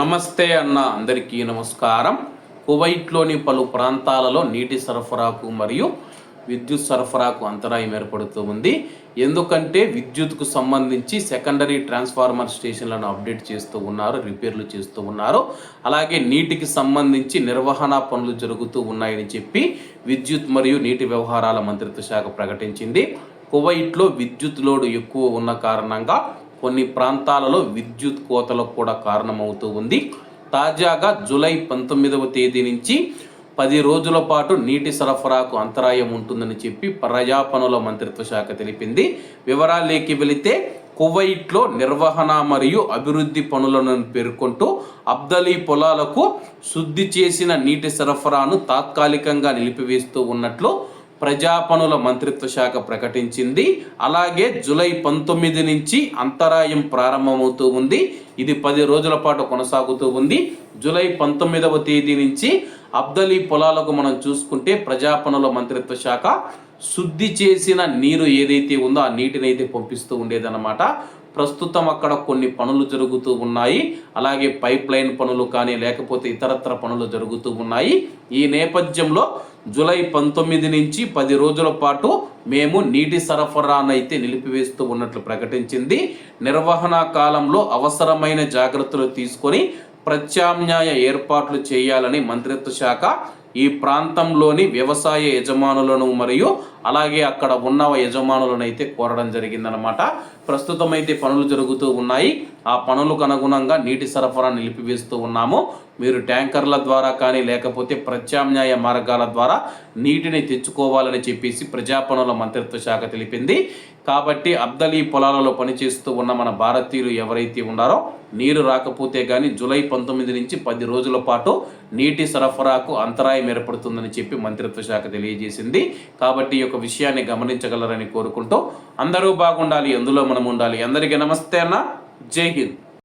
నమస్తే అన్న అందరికీ నమస్కారం. కువైట్లోని పలు ప్రాంతాలలో నీటి సరఫరాకు మరియు విద్యుత్ సరఫరాకు అంతరాయం ఏర్పడుతూ ఉంది. ఎందుకంటే విద్యుత్కు సంబంధించి సెకండరీ ట్రాన్స్ఫార్మర్ స్టేషన్లను అప్డేట్ చేస్తూ ఉన్నారు రిపేర్లు చేస్తూ ఉన్నారు. అలాగే నీటికి సంబంధించి నిర్వహణ పనులు జరుగుతూ ఉన్నాయని చెప్పి విద్యుత్ మరియు నీటి వ్యవహారాల మంత్రిత్వ శాఖ ప్రకటించింది. కువైట్లో విద్యుత్ లోడు ఎక్కువ ఉన్న కారణంగా కొన్ని ప్రాంతాలలో విద్యుత్ కోతలకు కూడా కారణమవుతూ ఉంది. తాజాగా జూలై పంతొమ్మిదవ తేదీ నుంచి పది రోజుల పాటు నీటి సరఫరాకు అంతరాయం ఉంటుందని చెప్పి ప్రజాపనుల మంత్రిత్వ శాఖ తెలిపింది. వివరాలేకి వెళితే కువైట్లో నిర్వహణ మరియు అభివృద్ధి పనులను పేర్కొంటూ అబ్దలీ పొలాలకు శుద్ధి చేసిన నీటి సరఫరాను తాత్కాలికంగా నిలిపివేస్తూ ఉన్నట్లు ప్రజాపనుల మంత్రిత్వ శాఖ ప్రకటించింది. అలాగే జూలై పంతొమ్మిది నుంచి అంతరాయం ప్రారంభమవుతూ ఉంది. ఇది పది రోజుల పాటు కొనసాగుతూ ఉంది. జూలై పంతొమ్మిదవ తేదీ నుంచి అబ్దలీ పొలాలకు మనం చూసుకుంటే ప్రజాపనుల మంత్రిత్వ శాఖ శుద్ధి చేసిన నీరు ఏదైతే ఉందో ఆ నీటిని అయితే పంపిస్తూ ఉండేదన్నమాట. ప్రస్తుతం అక్కడ కొన్ని పనులు జరుగుతూ ఉన్నాయి. అలాగే పైప్ లైన్ పనులు కానీ లేకపోతే ఇతరత్ర పనులు జరుగుతూ ఉన్నాయి. ఈ నేపథ్యంలో జూలై పంతొమ్మిది నుంచి పది రోజుల పాటు మేము నీటి సరఫరానైతే నిలిపివేస్తూ ఉన్నట్లు ప్రకటించింది. నిర్వహణ కాలంలో అవసరమైన జాగ్రత్తలు తీసుకొని ప్రత్యామ్నాయ ఏర్పాట్లు చేయాలని మంత్రిత్వ శాఖ ఈ ప్రాంతంలోని వ్యవసాయ యజమానులను మరియు అలాగే అక్కడ ఉన్న యజమానులను అయితే కోరడం జరిగిందనమాట ప్రస్తుతం అయితే పనులు జరుగుతూ ఉన్నాయి. ఆ పనులకు అనుగుణంగా నీటి సరఫరా నిలిపివేస్తూ ఉన్నాము. మీరు ట్యాంకర్ల ద్వారా కానీ లేకపోతే ప్రత్యామ్నాయ మార్గాల ద్వారా నీటిని తెచ్చుకోవాలని చెప్పేసి ప్రజాపనుల మంత్రిత్వ శాఖ తెలిపింది. కాబట్టి అబ్దలీ పొలాలలో పనిచేస్తూ ఉన్న మన భారతీయులు ఎవరైతే ఉన్నారో నీరు రాకపోతే కానీ జూలై పంతొమ్మిది నుంచి పది రోజుల పాటు నీటి సరఫరాకు అంతరాయం ఏర్పడుతుందని చెప్పి మంత్రిత్వ శాఖ తెలియజేసింది. కాబట్టి ఈ యొక్క విషయాన్ని గమనించగలరని కోరుకుంటూ అందరూ బాగుండాలి ఎందులో మనం ఉండాలి. అందరికీ నమస్తే అన్న. జై హింద్.